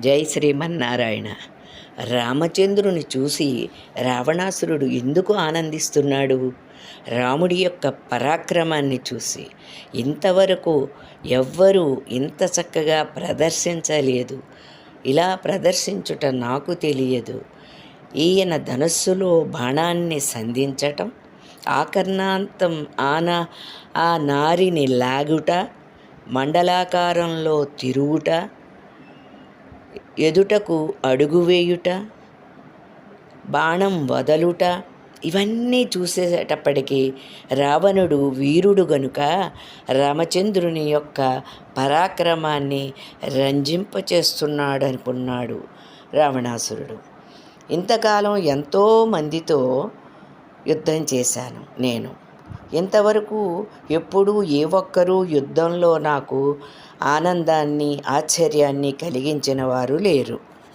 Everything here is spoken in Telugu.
జై శ్రీమన్నారాయణ. రామచంద్రుని చూసి రావణాసురుడు ఎందుకు ఆనందిస్తున్నాడు? రాముడి యొక్క పరాక్రమాన్ని చూసి ఇంతవరకు ఎవ్వరూ ఇంత చక్కగా ప్రదర్శించలేదు. ఇలా ప్రదర్శించుట నాకు తెలియదు. ఈయన ధనస్సులో బాణాన్ని సంధించటం ఆకర్ణాంతం ఆన ఆ నారిని లాగుట మండలాకారంలో తిరుగుట ఎదుటకు అడుగు వేయుట బాణం వదలుట ఇవన్నీ చూసేటప్పటికీ రావణుడు వీరుడు గనుక రామచంద్రుని యొక్క పరాక్రమాన్ని రంజింపచేస్తున్నాడు అనుకున్నాడు రావణాసురుడు. ఇంతకాలం ఎంతో మందితో యుద్ధం చేశాను నేను. ఇంతవరకు ఎప్పుడూ ఏ ఒక్కరూ యుద్ధంలో నాకు ఆనందాన్ని ఆశ్చర్యాన్ని కలిగించిన వారు లేరు.